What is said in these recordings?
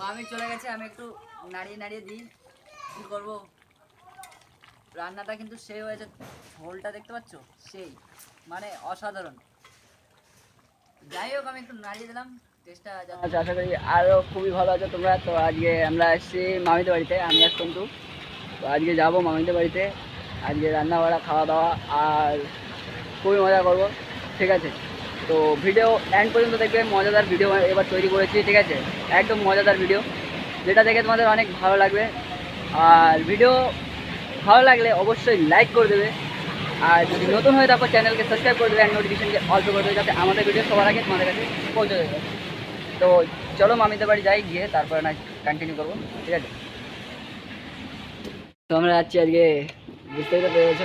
মামি চলে গেছে, আমি একটু নাড়িয়ে নাড়িয়ে দিই। কি করব? রান্নাটা কিন্তু সেই হয়েছে। ঝোলটা দেখতে পাচ্ছ? সেই। মানে অসাধারণ। যাই হোক, আমি একটু নাড়িয়ে দিলাম। আচ্ছা আশা করি আরও খুবই ভালো আছে তোমরা। তো আজকে আমরা এসেছি মামিদের বাড়িতে, আমি আর সন্তু। তো আজকে যাব মামিদের বাড়িতে। আজকে রান্না বাড়া খাওয়া দাওয়া, আর খুবই মজা করব। ঠিক আছে। তো ভিডিও এন্ড পর্যন্ত দেখবে মজাদার ভিডিও এবার তৈরি করেছি, ঠিক আছে? একদম মজাদার ভিডিও যেটা দেখে তোমাদের অনেক ভালো লাগবে। আর ভিডিও ভালো লাগলে অবশ্যই লাইক করে দেবে। আর যদি নতুন হয়ে থাকো চ্যানেলকে সাবস্ক্রাইব করে দেবে অ্যান্ড নোটিফিকেশনকে অল্প করে দেবে, যাতে আমাদের ভিডিও সবার আগে তোমাদের কাছে পৌঁছে দেবে তো চলো, মামিদের বাড়ি যাই, গিয়ে তারপরে না কন্টিনিউ করব, ঠিক আছে? তো আমরা যাচ্ছি আজকে, বুঝতেই তো পেরেছ?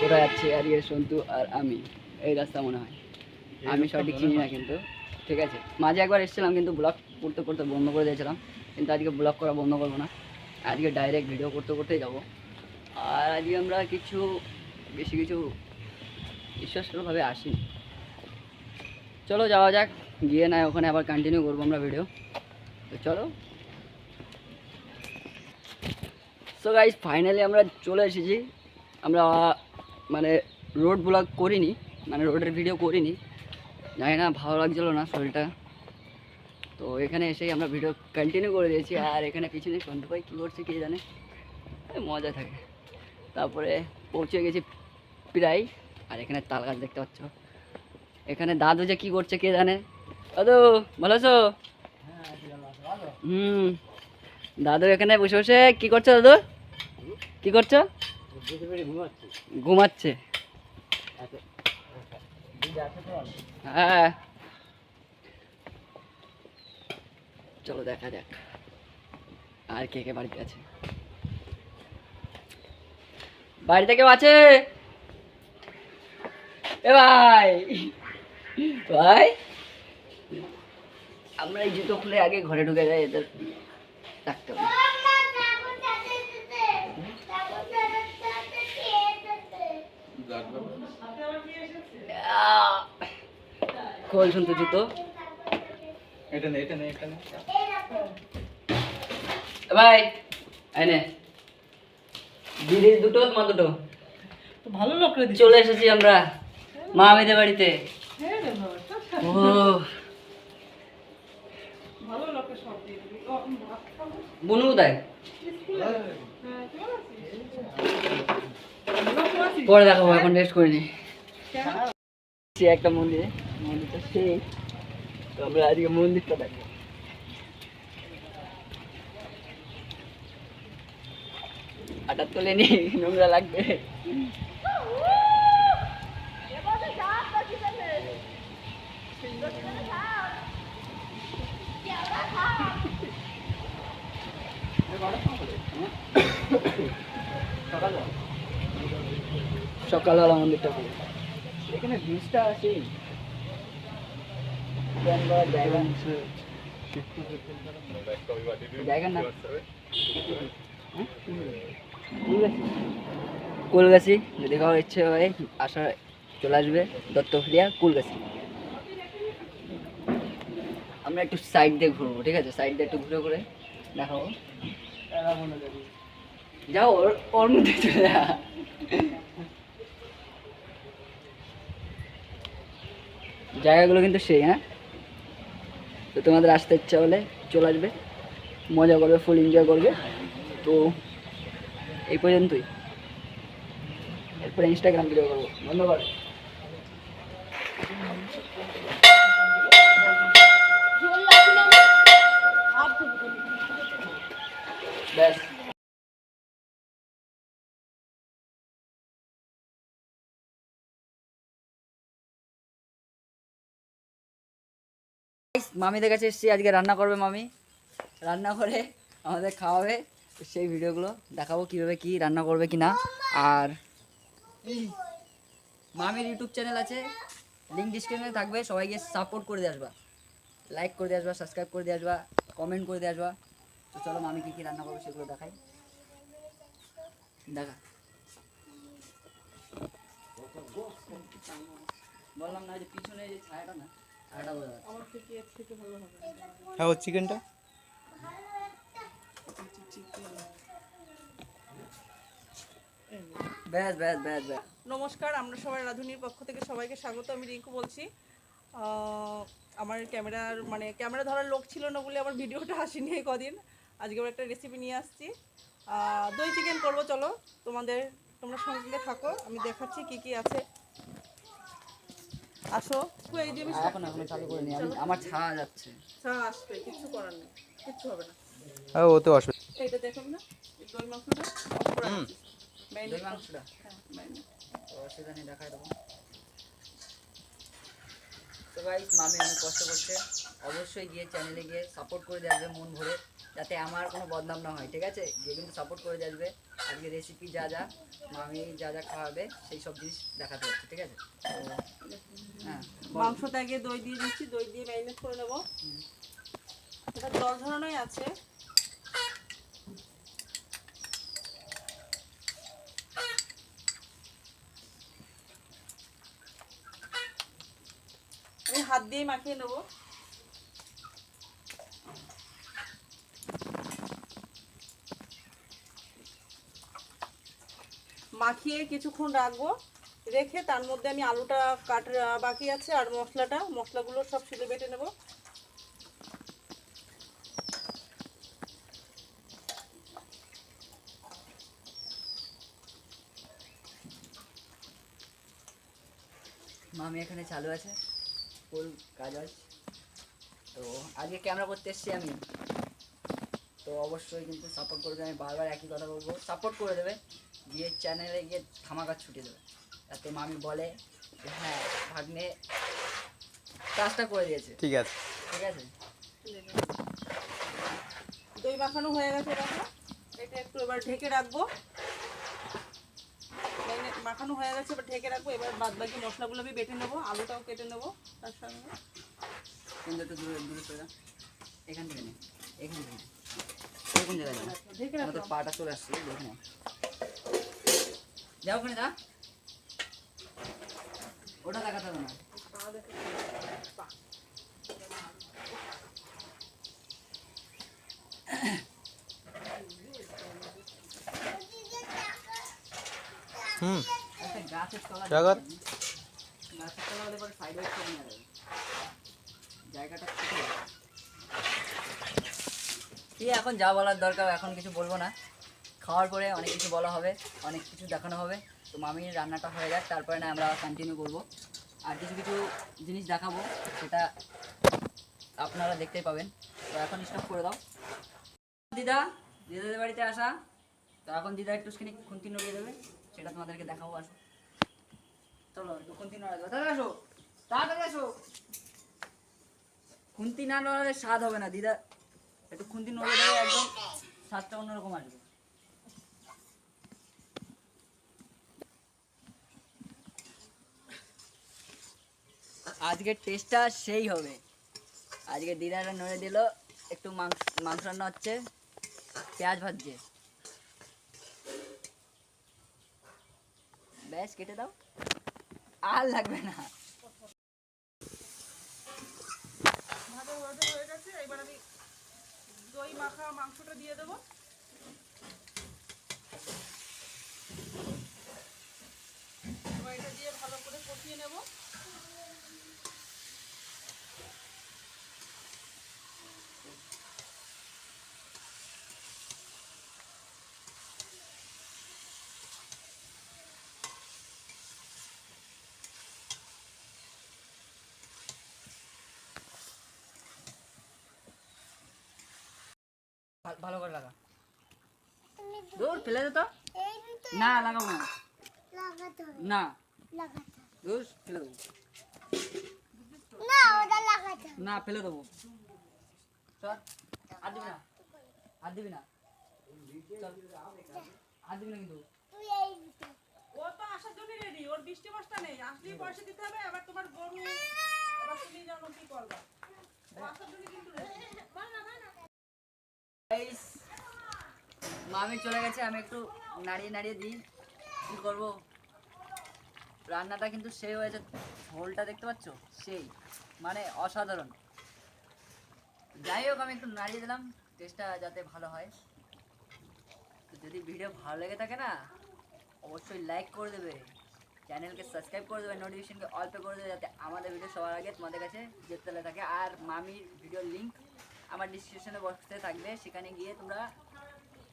কোথায় যাচ্ছি? আজকে সন্তু আর আমি, এই রাস্তা মনে হয়। আমি সঠিক চিনি না কিন্তু ঠিক আছে। মাঝে একবার এসেছিলাম কিন্তু ব্লগ করতে করতে বন্ধ করে দিয়েছিলাম কিন্তু আজকে ব্লগ করা বন্ধ করব না। আজকে ডাইরেক্ট ভিডিও করতে করতেই যাব। আর আজকে আমরা কিছু বেশি কিছু ঈশ্বরভাবে আসি চলো যাওয়া যাক গিয়ে না ওখানে আবার কন্টিনিউ করব আমরা ভিডিও তো চলো। সো গাইজ ফাইনালি আমরা চলে এসেছি। আমরা মানে রোড ব্লগ করিনি মানে রোডের ভিডিও করিনি। জানি না, ভালো লাগছিল না শরীরটা। তো এখানে এসেই আমরা ভিডিও কন্টিনিউ করে দিয়েছি। আর এখানে পিছনে সন্তু ভাই কী করছে কে জানে? মজা থাকে। তারপরে পৌঁছে গেছি প্রায়। আর এখানে তাল গাছ দেখতে পাচ্ছ। এখানে দাদু যে কী করছে কে জানে? দাদু, ভালো আছো? হুম। দাদু এখানে বসে বসে কী করছ দাদু? কী করছ? ঘুমাচ্ছে। হ্যাঁ। চলো দেখা যাক আর কে কে বাড়িতে আছে। বাড়িতে কেউ আছে? এ ভাই। ভাই। আমরা এই জুতো খুলে আগে ঘরে ঢুকে যাই এদের রাখতে হবে। আহ! খোল শুনতো জুতো এটা নে এটা নে এটা নে। ভাই আইনে দিদি দুটো মা দুটো। ভালো লোক চলে এসেছি আমরা মা আমিদের বাড়িতে। হ্যাঁ রে বাবা তা ও। বুনু কোথায়? হ্যাঁ। কেমন আছিস পরে দেখাবো এখন রেস্ট করে নি। কেন? সে একটা মন্দিরে। মন্দিরটা আজকে মন্দিরটা হঠাৎ করে নি নোংরা লাগবে। সকালবেলা মন্দিরটা এখানে ব্রিজটা আছে। হ্যাঁ? কুলগাছি। যদি খাওয়ার ইচ্ছে হয় আসা চলে আসবে দত্তফুলিয়া কুলগাছি। আমরা একটু সাইড দিয়ে ঘুরবো, ঠিক আছে? সাইড দিয়ে একটু ঘুরে ঘুরে দেখাবো। যাও, ওর ওর মধ্যে চলে যা জায়গাগুলো কিন্তু সেই হ্যাঁ? তো তোমাদের আসতে ইচ্ছা হলে চলে আসবে, মজা করবে ফুল এনজয় করবে। তো এই পর্যন্তই। এরপরে ইনস্টাগ্রাম ভিডিও করব। ধন্যবাদ। মামিদের কাছে এসেছি, আজকে রান্না করবে মামি। রান্না করে আমাদের খাওয়াবে। সেই ভিডিওগুলো দেখাবো কীভাবে কি রান্না করবে কি না। আর মামির ইউটিউব চ্যানেল আছে লিঙ্ক ডিসক্রিপশনে থাকবে, সবাইকে সাপোর্ট করে দিয়ে আসবা। লাইক করে দিয়ে আসবা সাবস্ক্রাইব করে দিয়ে আসবা কমেন্ট করে দিয়ে আসবা। তো চলো মামি কী কী রান্না করবে সেগুলো দেখাই। দেখা। বললাম না যে পিছনে যে ছায়াটা না হ্যাঁ ও চিকেনটা ব্যাস ব্যাস ব্যাস নমস্কার আমরা সবাই রাধুনির পক্ষ থেকে সবাইকে স্বাগত। আমি রিঙ্কু বলছি। আমার ক্যামেরার মানে ক্যামেরা ধরার লোক ছিল না বলে আমার ভিডিওটা আসেনি এই কদিন। আজকে আমরা একটা রেসিপি নিয়ে আসছি। দই চিকেন করব চলো। তোমাদের তোমরা সঙ্গে থাকো। আমি দেখাচ্ছি কি কি আছে। আসো। এই যে এখন এখন চালু করে নি আমি আমার ছাড়া যাচ্ছে। হ্যাঁ আসবে কিচ্ছু করার নেই কিচ্ছু হবে না। হ্যাঁ ও তো অসুবিধা এইটা দেখুন না দই মাংসটা দই হ্যাঁ। অসুবিধা নেই দেখাই দেবো। তো ভাই মামি অনেক কষ্ট করছে। অবশ্যই গিয়ে চ্যানেলে গিয়ে সাপোর্ট করে দিয়ে আসবে মন ভরে। যাতে আমার কোনো বদনাম না হয়, ঠিক আছে? গিয়ে কিন্তু সাপোর্ট করে আসবে আজকে রেসিপি যা যা, মামি যা যা খাওয়াবে, সেই সব জিনিস দেখাতে হচ্ছে ঠিক আছে? হ্যাঁ মাংসটা আগে দই দিয়ে দিচ্ছি, দই দিয়ে ম্যারিনেট করে এটা দশ ধরনেরই আছে। আমি হাত দিয়ে মাখিয়ে নেব। মাখিয়ে কিছুক্ষণ রাখব। রেখে তার মধ্যে আমি আলুটা কাট বাকি আছে আর মশলাটা। মশলাগুলো সব শিলে বেটে নেব। মামি, এখানে চালু আছে। ফুল কাজ আছে তো আজকে ক্যামেরা করতে এসেছি আমি। তো অবশ্যই কিন্তু সাপোর্ট করবে। আমি বারবার একই কথা বলব। সাপোর্ট করে দেবে। গিয়ে চ্যানেলে গিয়ে ধামাকা ছুটে দেবে। তাতে মামি বলে যে হ্যাঁ ভাগ্নে কাজটা করে দিয়েছে। ঠিক আছে। ঠিক আছে? দই মাখানো হয়ে গেছে দেখো। এটা একটু এবার ঢেকে রাখব। মাখানো হয়ে গেছে এবার ঢেকে রাখব। এবার বাদ বাকি মশলাগুলো আমি বেটে নেব আলুটাও কেটে নেব তার সঙ্গে। কিন্তু একটু দূরে দূরে দাও। এখান থেকে এখান থেকে ঢেকে আমাদের পাটা চলে আসছে দেখে নাও। যাও ওখানে দা ওটা দেখাতে হবে না। হুম। যাবে জায়গাটা এখন যা বলার দরকার এখন কিছু বলব না। খাওয়ার পরে অনেক কিছু বলা হবে, অনেক কিছু দেখানো হবে। তো মামির রান্নাটা হয়ে যাক, তারপরে না আমরা কন্টিনিউ করব। আর কিছু কিছু জিনিস দেখাবো, সেটা আপনারা দেখতেই পাবেন। তো এখন স্টপ করে দাও। দিদা, দিদাদের বাড়িতে আসা। তো এখন দিদা একটু স্কিনি খুন্তি নড়িয়ে দেবে, সেটা তোমাদেরকে দেখাবো, আসো। চলো, একটু খুন্তি নড়া দেবো তাড়াতাড়ি আসো তাড়াতাড়ি আসো। খুন্তি না নড়ালে স্বাদ হবে না, দিদা। একটু খুন্তি নড়িয়ে দেবে, একদম স্বাদটা অন্যরকম আসবে। আজকের টেস্টটা সেই হবে। আজকে দিদারা নড়ে দিল, একটু মাংস মাংস রান্না হচ্ছে, পেঁয়াজ ভাজছে। ব্যাস, কেটে দাও। আর লাগবে না। দই মাখা মাংসটা দিয়ে দেবো এটা দিয়ে ভালো করে কষিয়ে নেব। ভালো করে লাগা। দূর ফেলে দে তো। না লাগাবো না। না। দূর ফেলে দেবো। না ওটা লাগাতে না ফেলে দেবো। চল আর দিবি না। আর দিবি না। আর দিবি না কিন্তু। তুই এই ও তো আসার জন্য রেডি ওর বৃষ্টি মাসটা নেই। আসলেই পয়সা দিতে হবে আবার তোমার গরু তুমি জানো কি করবা। আসার জন্য কিন্তু মামি চলে গেছে, আমি একটু নাড়িয়ে নাড়িয়ে দিই। কি করব? রান্নাটা কিন্তু সেই হয়েছে ঝোলটা দেখতে পাচ্ছ? সেই মানে অসাধারণ। যাই হোক, আমি একটু নাড়িয়ে দিলাম টেস্টটা যাতে ভালো হয়। তো যদি ভিডিও ভালো লেগে থাকে না, অবশ্যই লাইক করে দেবে। চ্যানেলকে সাবস্ক্রাইব করে দেবে নোটিফিকেশনকে অল পে করে দেবে, যাতে আমাদের ভিডিও সবার আগে তোমাদের কাছে যেতে থাকে। আর মামির ভিডিওর লিঙ্ক আমার ডিসক্রিপশনে বক্সে থাকবে। সেখানে গিয়ে তোমরা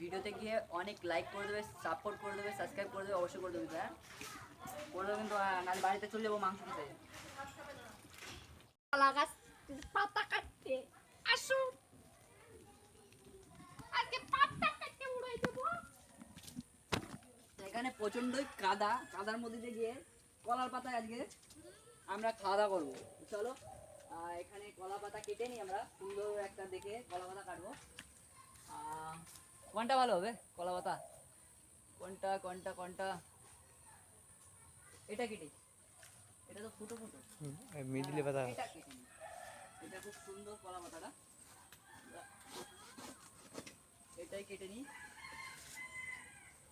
ভিডিওতে গিয়ে অনেক লাইক করে দেবে সাপোর্ট করে দেবে সাবস্ক্রাইব করে দেবে অবশ্যই করে দেবে হ্যাঁ করে দেবে কিন্তু নাহলে বাড়িতে চলে যাব মাংস খেতে। কলা গাছ পাতা কাটতে। আসুন এখানে প্রচণ্ডই কাদা। কাদার মধ্যে দিয়ে গিয়ে কলার পাতায় আজকে আমরা খাওয়া দাওয়া করব। চলো। এখানে কলা পাতা কেটে নিই আমরা। সুন্দর একটা দেখে কলা পাতা কাটবো কোনটা ভালো হবে? কলা পাতা কোনটা কোনটা কোনটা? এটা কেটে এটা তো ফুটো ফুটো। মিডিলে পাতা। এটা কেটে এটা খুব সুন্দর কলা পাতাটা এটাই কেটে নিই।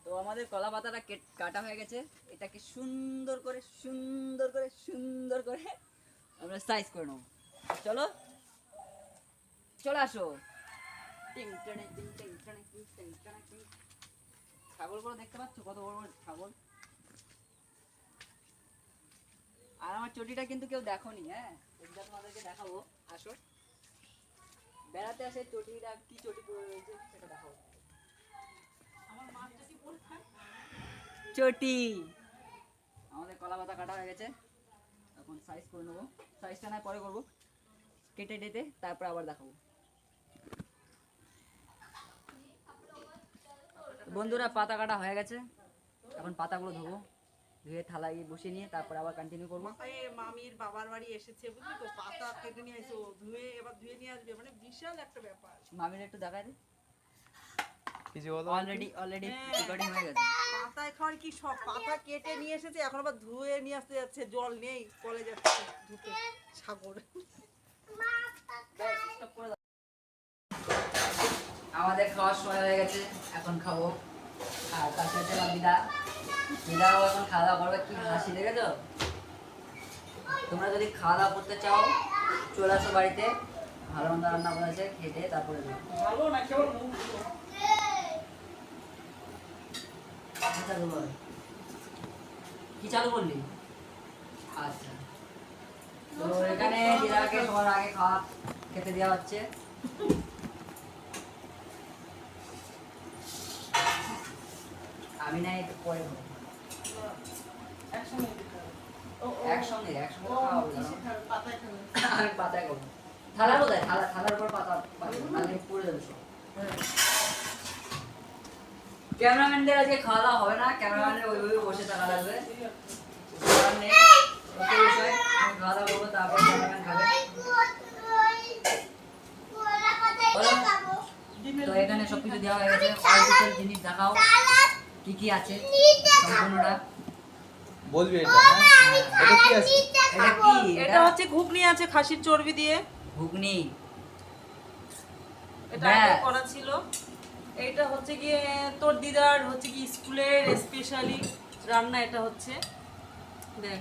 তো আমাদের কলা পাতাটা কাটা হয়ে গেছে। এটাকে সুন্দর করে সুন্দর করে সুন্দর করে আমরা সাইজ করে নেব। চলো। চলে আসো। দেখতে পাচ্ছ? কত বড় বড় ছাগল। আর আমার চটিটা কিন্তু কেউ দেখোনি হ্যাঁ? তোমাদেরকে দেখাবো। আসো। বেড়াতে আসে চটিটা, কি চটি সেটা দেখাবো। চটি আমাদের কলা পাতা কাটা হয়ে গেছে। এখন সাইজ করে নেব। সাইজটা না পরে করব। কেটে টেটে তারপর আবার দেখাবো। বন্ধুরা পাতা কাটা হয়ে গেছে। এখন পাতাগুলো ধোবো ধুয়ে থালায় বসিয়ে নিয়ে তারপর আবার কন্টিনিউ করব। মামির বাবার বাড়ি এসেছে বুঝলি তো? পাতা কেটে নিয়ে আসো ধুয়ে এবার ধুয়ে নিয়ে আসবে মানে বিশাল একটা ব্যাপার। মামির একটু দেখায় দে। কিছু বলো? অলরেডি অলরেডি রেকর্ডিং হয়ে গেছে। পাতায় খাওয়ার কি সব পাতা কেটে নিয়ে এসেছে এখন আবার ধুয়ে নিয়ে আসতে যাচ্ছে জল নেই কলে যাচ্ছে ধুতে সাগর। আমাদের খাওয়ার সময় হয়ে গেছে এখন খাব। আর তার সাথে দিদা। দিদাও এখন খাওয়া দাওয়া করবে কি হাসি দেখেছ? তোমরা যদি খাওয়া দাওয়া করতে চাও চলে আসো বাড়িতে। ভালো মন্দ রান্না করেছে খেতে তারপরে। ভালো না কেবল কি চালু করলি? আচ্ছা। দিদাকে সবার আগে খাওয়া খেতে দেওয়া হচ্ছে। আমি না একটু পরে একসঙ্গে দিতে হবে। ও, ও, একসঙ্গে একসঙ্গে খাওয়া হবে কিসে খাবে? পাতায় খাবে। আমি পাতায় খাব। থালা কোথায়? থালা থালার উপর পাতা পাতা পড়ে যাবে সব। ক্যামেরাম্যানদের আজকে খাওয়া দাওয়া হবে না। ক্যামেরাম্যানের ওইভাবে বসে থাকা লাগবে করার নেই। ওকে বিষয়, আমি খাওয়া দাওয়া করব তারপর খাবে কলা পাতায় বলো। খাব তো এখানে সবকিছু দেওয়া হয়ে গেছে। জিনিস দেখাও। কি কি আছে? সম্পূর্ণটা। বলবি এটা হ্যাঁ? এটা কি আছে? এটা কি? এটা হচ্ছে ঘুগনি আছে খাসির চর্বি দিয়ে। ঘুগনি। এটা করা ছিল। এইটা হচ্ছে গিয়ে তোর দিদার হচ্ছে কি স্কুলের স্পেশালি রান্না এটা হচ্ছে। দেখ।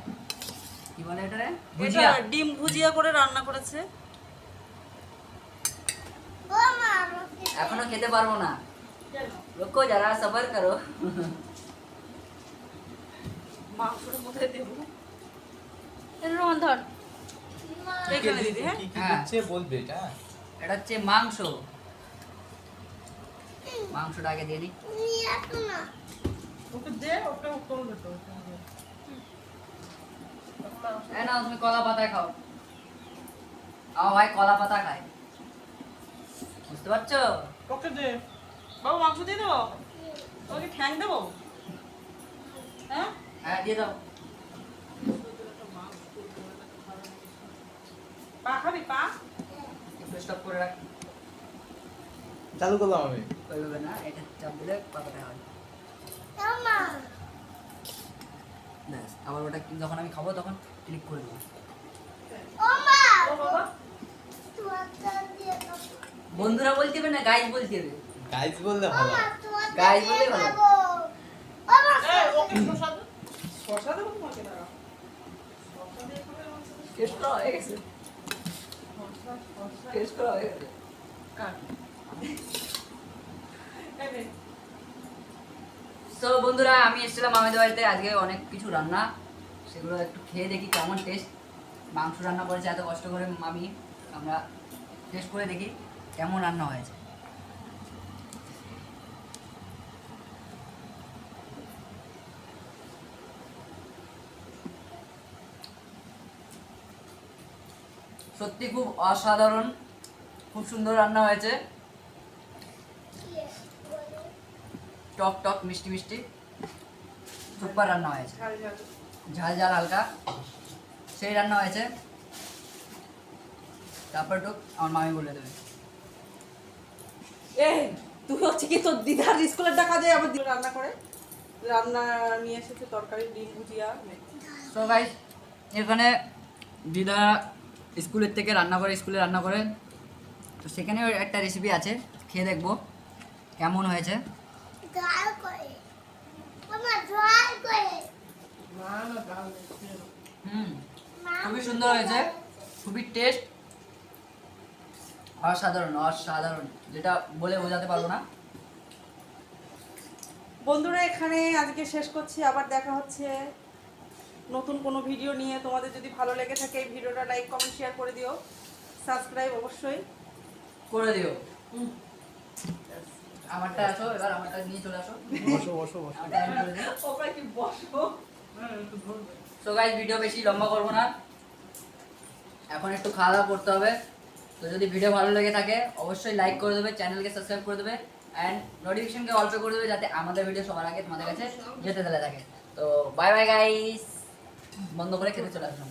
বলে এটা ভুজিয়া। ডিম ভুজিয়া করে রান্না করেছে। এখনও খেতে পারব না। রুকো যারা সবার করো। দেবো? এখানে দিদি হ্যাঁ? হ্যাঁ। বলবে এটা? এটা হচ্ছে মাংস। মাংসটা আগে দিয়ে ওকে দে ওকে করবে তো এই তুমি কলা পাতায় খাও। আমার ভাই কলা পাতা খায়। বুঝতে পারছ? ওকে দে। বাবু মাংস দিয়ে দেবো? ওকে ঠ্যাং দেবো? হ্যাঁ? হ্যাঁ দিয়ে দাও। পা খাবি পা? স্টপ করে রাখ। চালু করলাম আমি। ওইভাবে না এটা চাপ দিলে পাতাটা হয়। আবার ওটা কি- যখন আমি খাব তখন ক্লিক করে দেবো। বন্ধুরা বলতে হবে না গাইজ বলতে হবে? গাইজ বললে ভালো। গাইজ দিয়ে বললেই ভালো। হয়ে গেছে? হয়ে কাট তো বন্ধুরা আমি এসেছিলাম আমাদের বাড়িতে। আজকে অনেক কিছু রান্না। সেগুলো একটু খেয়ে দেখি কেমন টেস্ট মাংস রান্না করেছে, এত কষ্ট করে মামি, আমরা টেস্ট করে দেখি কেমন রান্না হয়েছে। সত্যি খুব অসাধারণ, খুব সুন্দর রান্না হয়েছে। টক টক, মিষ্টি মিষ্টি, সুপার রান্না হয়েছে। ঝাল ঝাল হালকা। সেই রান্না হয়েছে। তারপর টুক আমার মামি বলে দেবে। এ তুই হচ্ছে কি তোর দিদার স্কুলের টাকা দিয়ে আমার দিদা রান্না করে? রান্না নিয়ে এসেছে তরকারি ডিম ভুজিয়া তো গাইজ এখানে দিদা স্কুলের থেকে রান্না করে স্কুলে রান্না করে। তো সেখানেও একটা রেসিপি আছে খেয়ে দেখব কেমন হয়েছে। করে। করে। হুম খুবই সুন্দর হয়েছে খুবই টেস্ট অসাধারণ অসাধারণ যেটা বলে বোঝাতে পারব না। বন্ধুরা এখানে আজকে শেষ করছি। আবার দেখা হচ্ছে নতুন কোনো ভিডিও নিয়ে। তোমাদের যদি ভালো লেগে থাকে এই ভিডিওটা লাইক কমেন্ট শেয়ার করে দিও। সাবস্ক্রাইব অবশ্যই। করে দিও। আমারটা আসো এবার আমারটা নিয়ে চলে আসো। বসো বসো বসো। ওকে কি বসো তো গাইজ ভিডিও বেশি লম্বা করব না। এখন একটু খাওয়া দাওয়া করতে হবে। তো যদি ভিডিও ভালো লেগে থাকে, অবশ্যই লাইক করে দেবে চ্যানেলকে সাবস্ক্রাইব করে দেবে অ্যান্ড নোটিফিকেশনকে অল্প করে দেবে, যাতে আমাদের ভিডিও সবার আগে তোমাদের কাছে যেতে দিলে থাকে। তো বাই বাই গাইস বন্ধ করে খেতে চলে আসলাম।